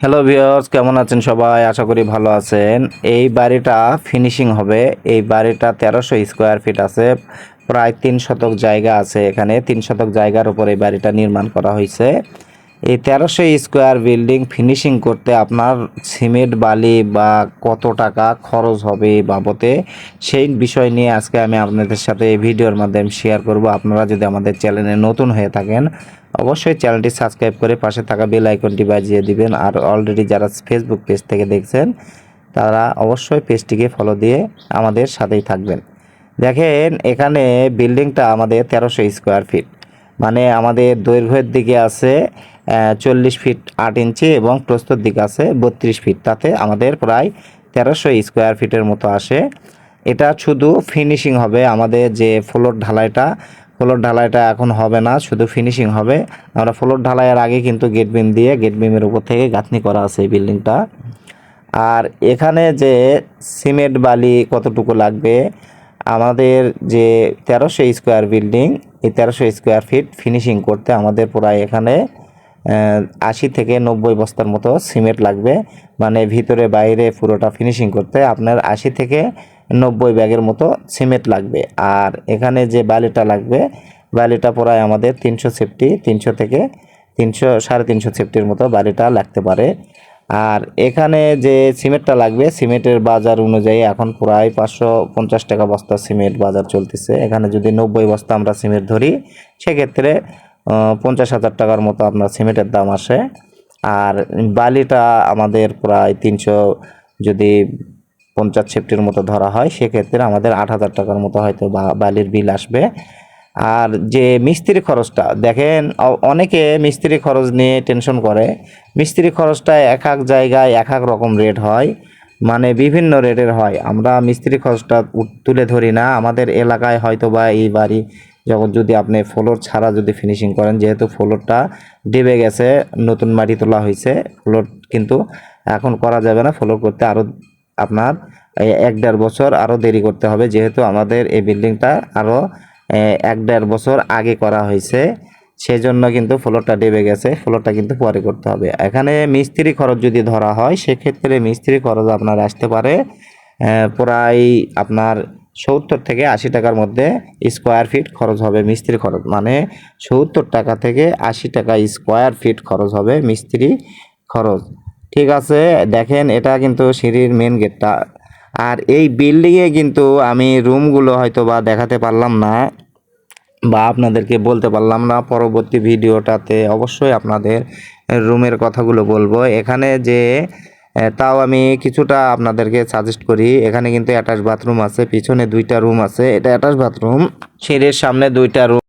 Hello viewers কেমন আছেন সবাই? আশা করি ভালো আছেন। এই বাড়িটা ফিনিশিং হবে। এই বাড়িটা তেরোশো স্কোয়ার ফিট আছে। প্রায় তিন শতক জায়গা আছে এখানে। তিন শতক জায়গার উপর এই বাড়িটা নির্মাণ করা হয়েছে। এই তেরোশো স্কোয়ার বিল্ডিং ফিনিশিং করতে আপনার সিমেন্ট, বালি বা কত টাকা খরচ হবে বাবদে, সেই বিষয় নিয়ে আজকে আমি আপনাদের সাথে এই ভিডিওর মাধ্যমে শেয়ার করব। আপনারা যদি আমাদের চ্যানেলে নতুন হয়ে থাকেন, অবশ্যই চ্যানেলটি সাবস্ক্রাইব করে পাশে থাকা বেল আইকনটি বাজিয়ে দিবেন। আর অলরেডি যারা ফেসবুক পেজ থেকে দেখছেন, তারা অবশ্যই পেজটিকে ফলো দিয়ে আমাদের সাথেই থাকবেন। দেখেন, এখানে বিল্ডিংটা আমাদের তেরোশো স্কোয়ার ফিট মানে আমাদের দৈর্ঘ্যের দিকে আছে চল্লিশ ফিট আট ইঞ্চি এবং প্রস্তর দিকে আছে বত্রিশ ফিট। তাতে আমাদের প্রায় তেরোশো স্কোয়ার ফিটের মতো আসে। এটা শুধু ফিনিশিং হবে আমাদের যে ফ্লোর ঢালাইটা। ফ্লোর ঢালাইটা এখন হবে না, শুধু ফিনিশিং হবে। আমরা ফ্লোর ঢালাইয়ের আগে কিন্তু গেট বিম দিয়ে গেট বিমের উপর থেকে গাঁথনি করা আছে এই বিল্ডিংটা আর এখানে যে সিমেন্ট বালি কতটুকু লাগবে? আমাদের যে তেরোশো স্কোয়ার বিল্ডিং এই তেরোশো স্কোয়ার ফিট ফিনিশিং করতে আমাদের প্রায় এখানে আশি থেকে নব্বই বস্তার মতো সিমেন্ট লাগবে। মানে ভিতরে বাইরে পুরোটা ফিনিশিং করতে আপনার আশি থেকে নব্বই ব্যাগের মতো সিমেন্ট লাগবে। আর এখানে যে বালিটা লাগবে, বালিটা প্রায় আমাদের তিনশো সেফটি তিনশো থেকে তিনশো, সাড়ে তিনশো সেফটির মতো বালিটা লাগতে পারে। আর এখানে যে সিমেন্টটা লাগবে, সিমেন্টের বাজার অনুযায়ী এখন প্রায় পাঁচশো পঞ্চাশ টাকা বস্তা সিমেন্ট বাজার চলতেছে। এখানে যদি নব্বই বস্তা আমরা সিমেন্ট ধরি, সেক্ষেত্রে পঞ্চাশ হাজার টাকার মতো আপনার সিমেন্টের দাম আসে। আর বালিটা আমাদের প্রায় তিনশো, যদি পঞ্চাশ সেফটির মতো ধরা হয়, সেক্ষেত্রে আমাদের আট হাজার টাকার মতো হয়তো বালির বিল আসবে। আর যে মিস্ত্রি খরচটা, দেখেন অনেকে মিস্ত্রি খরচ নিয়ে টেনশন করে। মিস্ত্রি খরচটা এক এক জায়গায় এক এক রকম রেট হয় মানে বিভিন্ন রেটের হয়। আমরা মিস্ত্রি খরচটা তুলে ধরি না। আমাদের এলাকায় হয়তো বা এই বাড়ি যখন যদি আপনি ফ্লোর ছাড়া যদি ফিনিশিং করেন, যেহেতু ফ্লোরটা ডেবে গেছে, নতুন মাটি তোলা হয়েছে ফ্লোর কিন্তু এখন করা যাবে না। ফ্লোর করতে আরও আপনার এক দেড় বছর আরও দেরি করতে হবে। যেহেতু আমাদের এই বিল্ডিংটা আরও এক দেড় বছর আগে করা হয়েছে। সেই জন্য কিন্তু ফ্লোরটা ডেবে গেছে। ফ্লোরটা কিন্তু পরে করতে হবে। এখানে মিস্ত্রি খরচ যদি ধরা হয়, সেক্ষেত্রে মিস্ত্রি খরচ আপনার আসতে পারে প্রায় আপনার সত্তর থেকে আশি টাকার মধ্যে স্কোয়ার ফিট খরচ হবে মিস্ত্রি খরচ। মানে সত্তর টাকা থেকে আশি টাকা স্কোয়ার ফিট খরচ হবে মিস্ত্রি খরচ। ঠিক আছে, দেখেন এটা কিন্তু সিঁড়ির মেন গেটটা আর এই বিল্ডিংয়ে কিন্তু আমি রুমগুলো হয়তো বা দেখাতে পারলাম না বা আপনাদেরকে বলতে পারলাম না। পরবর্তী ভিডিওটাতে অবশ্যই আপনাদের রুমের কথাগুলো বলব। এখানে যে তাও আমি কিছুটা আপনাদেরকে সাজেস্ট করি। এখানে কিন্তু অ্যাটাচ বাথরুম আছে, পিছনে দুইটা রুম আছে। এটা অ্যাটাচ বাথরুম সিঁড়ির সামনে দুইটা রুম